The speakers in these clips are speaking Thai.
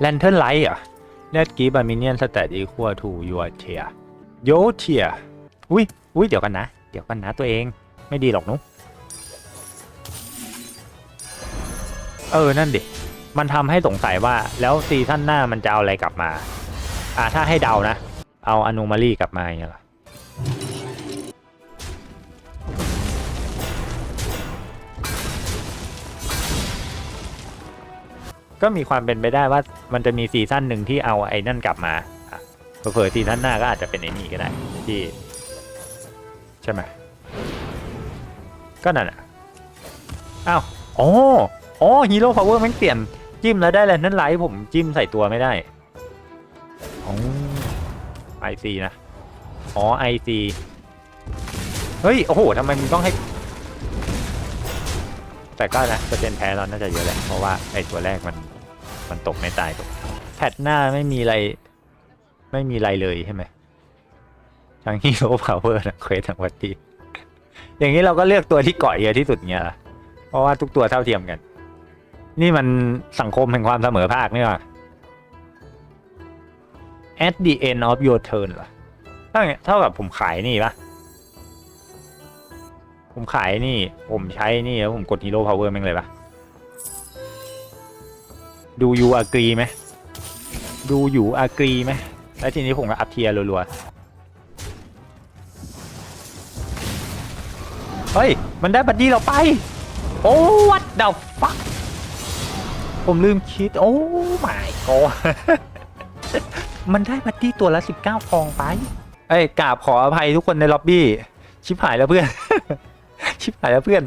แลนเทิร์นไลท์อะเลดกีบามิเนียนสแตทอีควทูยูเทียโยเทียอุ้ยอุ้ยเดี๋ยวกันนะ เดี๋ยวกันนะตัวเองไม่ดีหรอกนุ๊กเออ นั่นดิ มันทำให้สงสัยว่าแล้วซีซั่นหน้ามันจะเอาอะไรกลับมา อ่าถ้าให้เดานะ เอาอนูมารีกลับมาอย่างเงี้ยหรอ ก็มีความเป็นไปได้ว่ามันจะมีซีซั่นหนึ่งที่เอาไอ้นั่นกลับมาเผื่อซีซั่นหน้าก็อาจจะเป็นไอ้นี่ก็ได้ที่ใช่ไหมก็นั่นอะอ้าวอ๋ออ๋อฮีโร่พาวเวอร์มันเปลี่ยนจิ้มแล้วได้แล้วนั่นไลท์ผมจิ้มใส่ตัวไม่ได้อ๋อไอซีนะอ๋อไอซีเฮ้ย โอ้โหทำไมมึงต้องให้ แต่ก็นะเปอร์เซ็นต์แพ้เราน่าจะเยอะแหละเพราะว่าไอตัวแรกมัน มันตกไม่ตายตกแพทหน้าไม่มีอะไร ไม่มีอะไรเลยใช่ไหมทั้งฮีโร่พาวเวอร์ทั้งเควสทั้งวัตตีอย่างนี้เราก็เลือกตัวที่เกาะเยอะที่สุดเงี้ยล่ะเพราะว่าทุกตัวเท่าเทียมกัน นี่มันสังคมแห่งความเสมอภาคนี่หว่า at the end of your turn เหรอเท่าเท่ากับผมขายนี่ปะผมขายนี่ ผมใช้นี่แล้วผมกดฮีโร่พาวเวอร์แม่งเลยปะ ดูยูอ agree ไหมดูอยู่ agree ไหมแล้วทีนี้ผมก็อัพเทียร์รัวๆ เฮ้ย มันได้บัดดี้เราไป โอ้ what the fuck ผมลืมคิด โอ้ my god มันได้บัดดี้ตัวละ19ฟองไป เอ้ยกราบขออภัยทุกคนในล็อบบี้ ชิบหายแล้วเพื่อน ชิบหายแล้วเพื่อน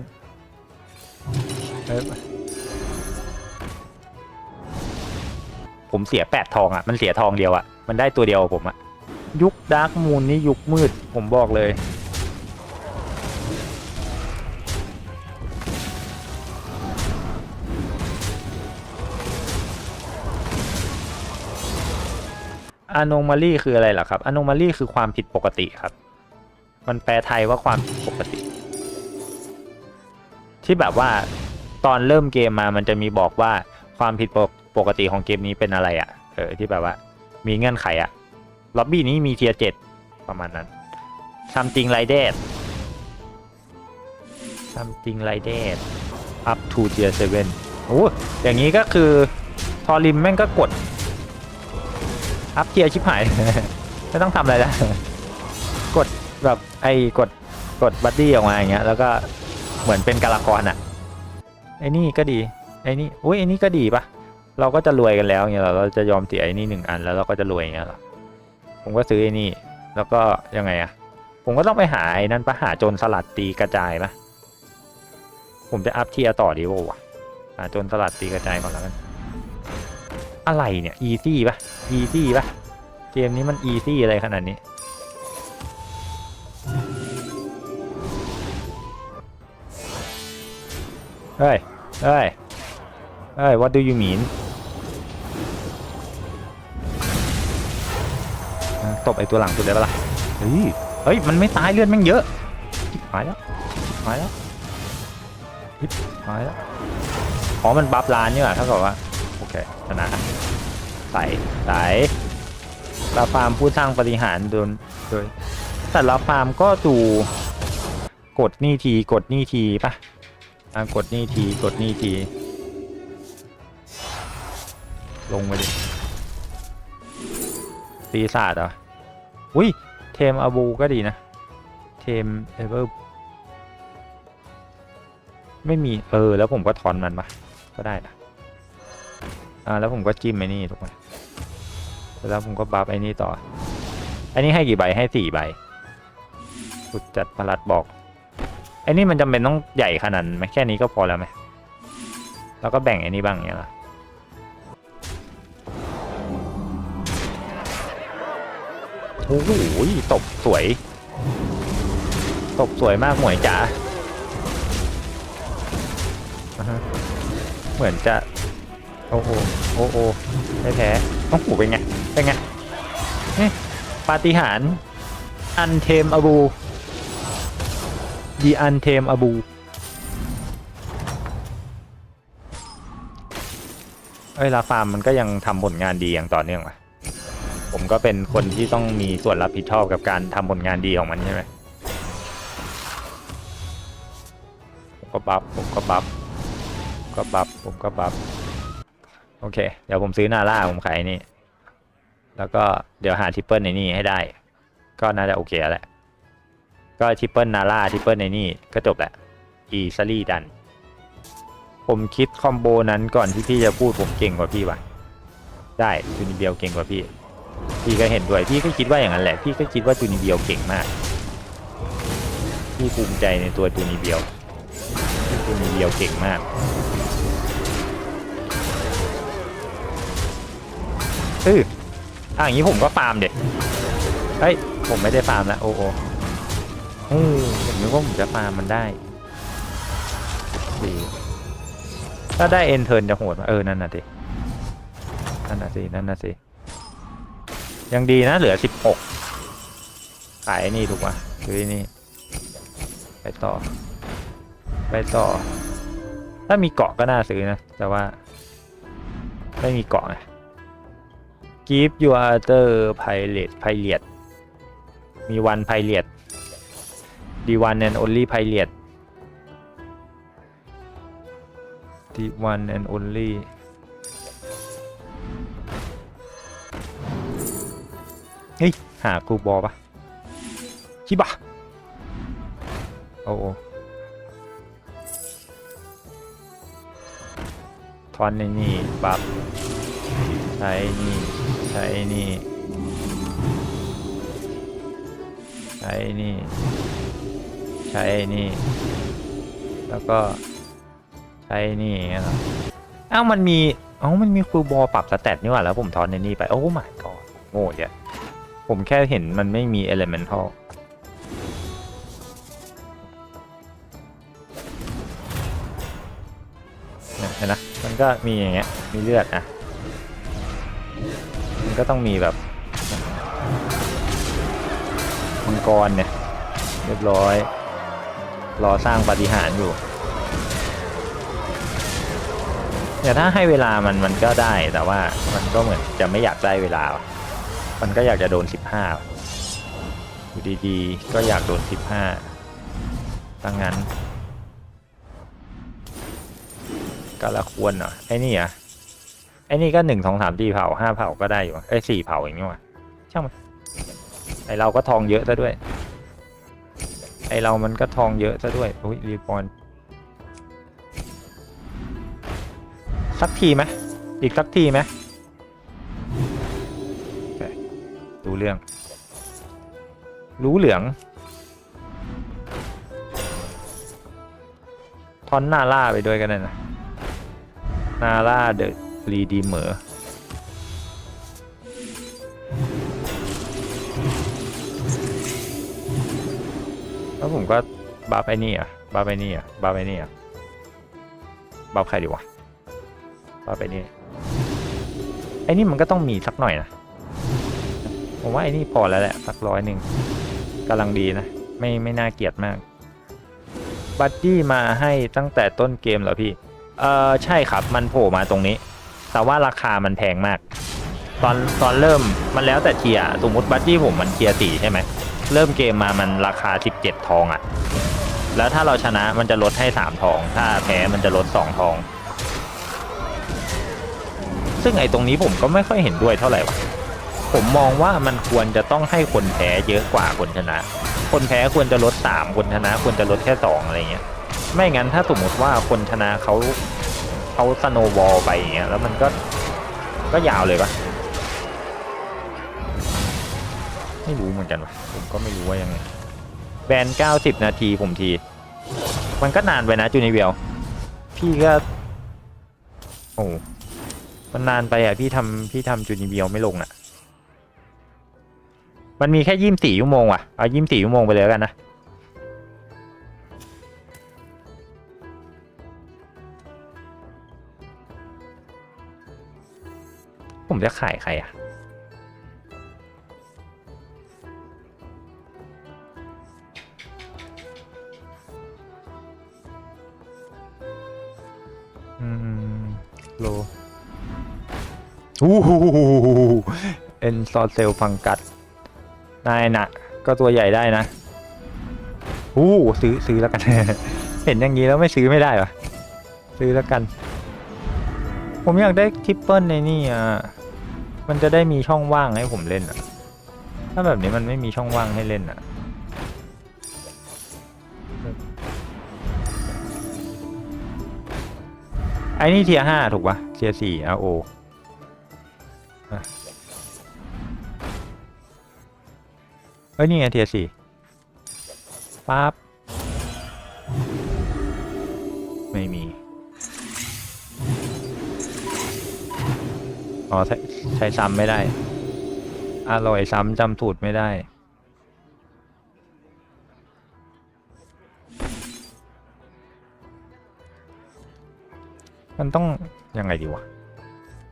ผมเสียแปดทองอะมันเสียทองเดียวอะมันได้ตัวเดียวกับผมอะยุคดาร์กมูนนี่ยุคมืดผมบอกเลยอ n o m a l y คืออะไรล่ะครับอ n o m a l y คือความผิดปกติครับ มันแปลไทยว่าความผิดปกติ ที่แบบว่าตอนเริ่มเกมมามันจะมีบอกว่าความผิดปก ปกติของเกมนี้เป็นอะไรอะ่ะ เออที่แบบว่า มีเงื่อนไขอะ่ะล็อบบี้นี้มีเทียร์เจ็ดประมาณนั้น something like that something like that up to tier 7โอ้อย่างนี้ก็คือทอริมแม่งก็กด อัพเกียร์ชิบหาย ไม่ต้องทำอะไรแล้วกดแบบไอ้กดกดบัดดี้ออกมาอย่างเงี้ยแล้วก็เหมือนเป็นการละครอะไอ้นี่ก็ดีไอ้นี่อุ้ยไอ้นี่ก็ดีปะ เราก็จะรวยกันแล้วเงี้ยเรอเราจะยอมเสียไอ้นี่หนึ่งอันแล้วเราก็จะรวยเงี้ยหรอผมก็ซื้อไอ้นี่ แล้วก็ยังไงอะผมก็ต้องไปหาไอ้นั่นปะหาโจรสลัดตีกระจายปะผมจะอัพเทียต่อดีวะหาโจรสลัดตีกระจายก่อนแล้วกันอะไรเนี่ยอีซี่ปะอีซี่ปะเกมนี้มันอีซี่อะไรขนาดนี้เฮ้ยเฮ้ยเฮ้ย what do you mean ตบไอตัวหลังสุดได้ปะล่ะเฮ้ยเฮ้ยมันไม่ตายเลือดม่งเยอะหายแล้วหายแล้วชิบหายแล้วอ๋อมันบัฟลานนี่หว่าถ้ากับว่าโอเคชนะใส่ใส่ลาฟาร์มผู้สร้างปฏิหารโดนโดยแต่ลาฟาร์มก็ดูกดนี่ทีกดนี่ทีปะอะกดนี่ทีกดนี่ที ลงมาดิตีศาสตร์เหรอ อุ้ย เทมอาบูก็ดีนะ เทมเอเวอร์ไม่มีเออ แล้วผมก็ถอนมันปะก็ได้นะอ่าแล้วผมก็จิ้มไอ้นี่ทุกคนแล้วผมก็บัฟไอ้นี่ต่อ อันนี้ให้กี่ใบให้สี่ใบสุดจัดประหลัดบอกไอ้นี่มันจำเป็นต้องใหญ่ขนาดไหมแค่นี้ก็พอแล้วไหมแล้วก็แบ่งไอ้นี่บ้างอย่างเงี้ยเห โอ้โหตบสวย ตบสวยมากหมวยจ๋าอะเหมือนจะ โอ้โหโอ้โหไม่แพ้โอ้โหเป็นไง เป็นไงปาฏิหาริย์อันเทมอบูดีอันเทมอบูเออ้ยลาฟาร์มมันก็ยังทำผลงานดีอย่างต่อเนื่องว่ะ ผมก็เป็นคนที่ต้องมีส่วนรับผิดชอบกับการทำผลงานดีของมันใช่ไหมผมก็บัฟผมก็บัฟก็บัฟผมก็บัฟโอเค เดี๋ยวผมซื้อนาร่าผมขายนี่ แล้วก็เดี๋ยวหาทิปเปิลในนี่ให้ได้ ก็น่าจะโอเคแล้วแหละ ก็ทิปเปิลนาร่าทิปเปิลในนี่ก็จบแหละอีซารี่ดัน ผมคิดคอมโบนั้นก่อนที่พี่จะพูดผมเก่งกว่าพี่ว่ะ ได้จูนิเบียวเก่งกว่าพี่ พี่ก็เห็นด้วยพี่ก็คิดว่าอย่างนั้นแหละ พี่ก็คิดว่าจูนิเบียวเก่งมาก พี่ภูมิใจในตัวจูนิเบียวจูนิเบียวเก่งมากเอออะอย่างนี้ผมก็ฟาร์มเด็กเฮ้ย ผมไม่ได้ฟาร์มแล้วโอ้โหเออผมนึกว่าผมจะฟาร์มมันได้ดีถ้าได้เอ็นเทิร์นจะโหดมาเออ นั่นน่ะสินั่นน่ะสินั่นน่ะสิ ยังดีนะเหลือสิบหกขายนี่ถูกป่ะซื้อนี่ไปต่อ ไปต่อ ถ้ามีเกาะก็น่าซื้อนะ แต่ว่า ไม่มีเกาะไง Give your other pilot pilot มี one pilot the one and only pilot the one and only เฮ้ย หาครูบอปะชิบะโอ้โอทอนในนี่บัฟใช้นี่ ใช้นี่ ใช้นี่ ใช้นี่ แล้วก็ใช้นี่อย่างเงี้ยเหรออ้าวมันมีอ้ามันมีครูบอปรับสแตทนี่หว่าแล้วผมทอนในนี่ไป โอ้ my god โง่เยอะ ผมแค่เห็นมันไม่มี elemental เนี่ยเห็นนะ มันก็มีอย่างเงี้ย มีเลือดอะ มันก็ต้องมีแบบมังกรเนี่ย เรียบร้อย รอสร้างปฏิหารอยู่เนี่ยถ้าให้เวลามันมันก็ได้แต่ว่ามันก็เหมือนจะไม่อยากได้เวลา มันก็อยากจะโดนสิบห้าอยู่ดีๆ ก็อยากโดนสิบห้าตั้งงั้น ก็ละควรเหรอไอ้นี่อะไอ้นี่ก็หนึ่งสองสามสี่เผาห้าเผาก็ได้อยู่วะเอ้สี่เผาอย่างนี้วะช่างมันไอเราก็ทองเยอะซะด้วย ไอเรามันก็ทองเยอะซะด้วยอุ้ยรีปอนสักทีไหมอีกสักทีไหม เรื่อง รู้เหลือง ทอนหน้าล่าไปด้วยกันนะนาล่าเดอะรีดีเมอร์แล้วผมก็บาไปนี่อะบาไปนี่อะบาไปนี่อะบาใครดีวะบาไปนี่ไอ้นี่มันก็ต้องมีสักหน่อยนะ ผมว่าไอ้นี่พอแล้วแหละ สักร้อยหนึ่งกำลังดีนะ ไม่ไม่น่าเกลียดมาก บัดดี้มาให้ตั้งแต่ต้นเกมเหรอพี่ เออใช่ครับมันโผล่มาตรงนี้ แต่ว่าราคามันแพงมาก ตอนตอนเริ่มมันแล้วแต่เทียร์สมมติบัตตี้ผมมันเทียร์สี่ใช่ไหม เริ่มเกมมามันราคา 17 ทองอะ่ะ แล้วถ้าเราชนะมันจะลดให้ 3 ทอง ถ้าแพ้มันจะลด 2 ทอง ซึ่งไอ้ตรงนี้ผมก็ไม่ค่อยเห็นด้วยเท่าไหร่วะ ผมมองว่ามันควรจะต้องให้คนแพ้เยอะกว่าคนชนะ คนแพ้ควรจะลด 3 คนชนะควรจะลดแค่ 2 อะไรเงี้ย ไม่งั้นถ้าสมมติว่าคนชนะเขาเขาสโนว์บอลไปอย่างเงี้ยแล้วมันก็ก็ยาวเลยปะไม่รู้เหมือนกันวะผมก็ไม่รู้ว่ายังไงแบนเก้าสิบนาทีผมที มันก็นานไปนะจูนิเวลพี่ก็ โอ้มันนานไปอะพี่ทำพี่ทำจูนิเวลไม่ลงอะ มันมีแค่ยี่สิบสี่ชั่วโมงว่ะ เอายี่สิบสี่ชั่วโมงไปเลยกันนะ ผมจะขายใครอะ อืม โล อู้หูเอ็นซอเซลฟังกัส นายนะก็ตัวใหญ่ได้นะอู้ซื้อซื้อแล้วกัน เห็นอย่างนี้แล้วไม่ซื้อไม่ได้วะซื้อแล้วกัน ผมอยากได้ทริปเปิลในนี่อะมันจะได้มีช่องว่างให้ผมเล่นอะ ถ้าแบบนี้มันไม่มีช่องว่างให้เล่นอะไอ้นี่เทียห้าถูกปะเทียสี่อาโอ เฮ้ยนี่ไงเทียสี่ปั๊บไม่มีอ๋อใช้ใช้ซ้ำไม่ได้ อร่อยซ้ำจำสูตรไม่ได้ มันต้อง ยังไงดีวะ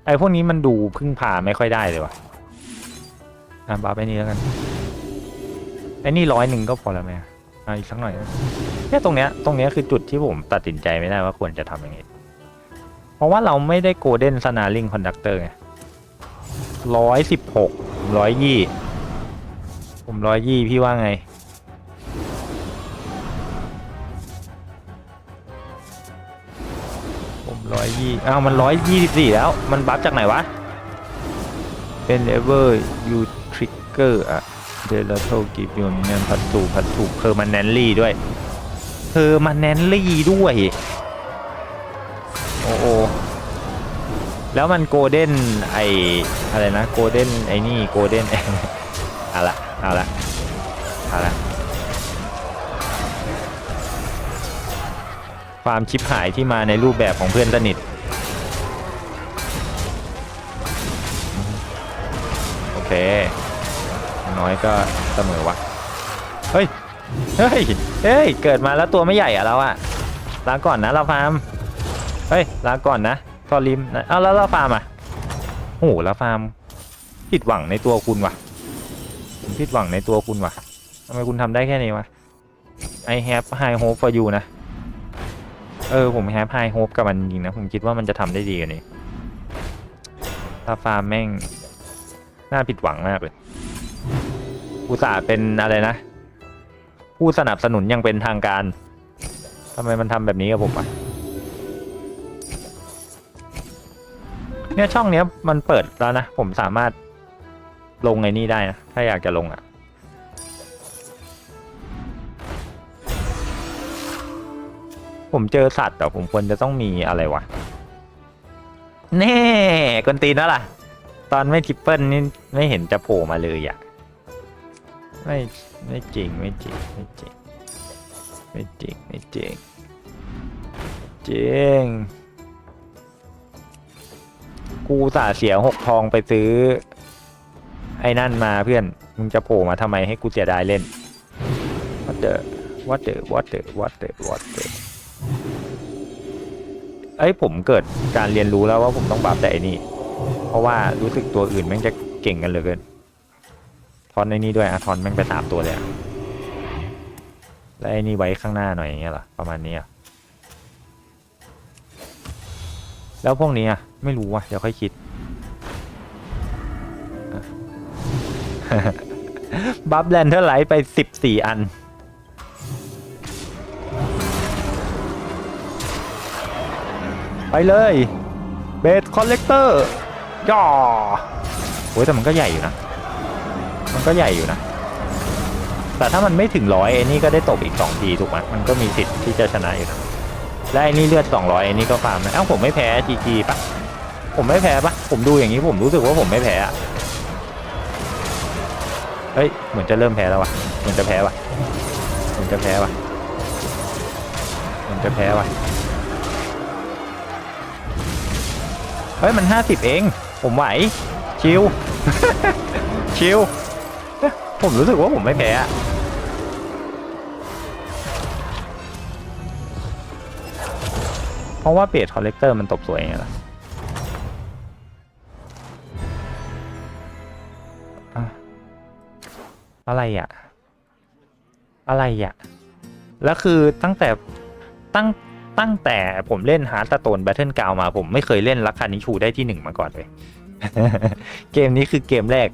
ไอพวกนี้มันดูพึ่งพาไม่ค่อยได้เลยวะอะบาไปนี่แล้วกัน ไอ้นี่ร้อยหนึ่งก็พอแล้วไหมอะอะอีกสักหน่อยเนี่ยตรงเนี้ยตรงเนี้ยคือจุดที่ผมตัดสินใจไม่ได้ว่าควรจะทำยังไงเพราะว่าเราไม่ได้โกลเด้นสนาริงคอนดักเตอร์ไงร้อยสิบหกร้อยยี่ผมร้อยยี่พี่ว่าไง ผมร้อยยี่อ้าวมันร้อยยี่สิบสี่แล้ว มันบัฟจากไหนวะเป็นเอเวอร์ยูทริกเกอร์อะ เดลโทกิบิวเนียนพัตถูพัตถูเพอร์มันแนนลี่ด้วยเพอร์มันแนนลี่ด้วย โอ้โอแล้วมันโกลเด้นไออะไรนะโกลเด้นไอนี่โกลเด้นเอาละเอาละเอาละความชิบหายที่มาในรูปแบบของเพื่อนสนิทโอเค น้อยก็เสมอวะเฮ้ยเฮ้ยเฮ้ยเกิดมาแล้วตัวไม่ใหญ่อะเราอะลาก่อนนะเราฟาร์มเฮ้ยลาก่อนนะทอริมนะเอาแล้วเราฟาร์มอะโอ้โหเราฟาร์มผิดหวังในตัวคุณว่ะผมผิดหวังในตัวคุณว่ะทำไมคุณทำได้แค่นี้วะ I have high hope for you นะ เออ ผม have high hope กับมันจริงนะ ผมคิดว่ามันจะทำได้ดีกว่านี้ถ้าฟาร์มแม่ง น่าผิดหวังมากเลย อุตส่าห์เป็นอะไรนะ ผู้สนับสนุนยังเป็นทางการทำไมมันทำแบบนี้กับผมอะเนี่ยช่องเนี้ยมันเปิดแล้วนะ ผมสามารถลงไอ้นี่ได้นะ ถ้าอยากจะลงอะผมเจอสัตว์แต่ผมควรจะต้องมีอะไรวะ แน่กนตีนแล้วล่ะ ตอนไม่ทริปเปิลนี่ไม่เห็นจะโผล่มาเลยอะ ไม่ไม่จริงไม่จริงไม่จริงไม่จริงไม่จริงจริงกูสาเสียหกทองไปซื้อ ไอ้นั่นมาเพื่อนมึงจะโผล่มาทำไมให้กูเสียดายเล่น what the what the what the what the what the เอ้ผมเกิดการเรียนรู้แล้วว่าผมต้องบัฟแต่อ้นี่เพราะว่ารู้สึกตัวอื่นแม่งจะเก่งกันเหลือเกิน อนในนี้ด้วยอะทอนแม่งไปสามตัวเลยอะแล้วไอ้นี่ไว้ข้างหน้าหน่อยอย่างเงี้ยเหรอประมาณนี้อะแล้วพวกนี้อะไม่รู้ว่ะเดี๋ยวค่อยคิด บัฟแลนเทอร์ไลท์ไปสิบสี่อันไปเลยเบสคอลเลกเตอร์ย่อโอ้ยแต่มันก็ใหญ่อยู่นะ มันก็ใหญ่อยู่นะ แต่ถ้ามันไม่ถึงร้อยไอ้นี่ก็ได้ตบอีกสองทีถูกไหมมันก็มีสิทธิ์ที่จะชนะอยู่นะและไอ้นี่เลือดสองร้อยไอ้นี่ก็ฟาร์มนะเอ้าผมไม่แพ้จีจีปะผมไม่แพ้ปะผมดูอย่างนี้ผมรู้สึกว่าผมไม่แพ้อะเฮ้ยเหมือนจะเริ่มแพ้แล้ววะเหมือนจะแพ้วะเหมือนจะแพ้วะเหมือนจะแพ้วะเฮ้ยมันห้าสิบเอง ผมไหว ชิว ชิว ผมรู้สึกว่าผมไม่แพ้เพราะว่าเบสคอลเลกเตอร์มันตบสวยไงล่ะอะไรอะ อะไรอะ แล้วคือตั้งแต่ตั้งตั้งแต่ผมเล่นฮาร์ตโตนแบทเทิลกาวมา ผมไม่เคยเล่นลักคานิชูได้ที่หนึ่งมาก่อนเลย เกมนี้คือเกมแรก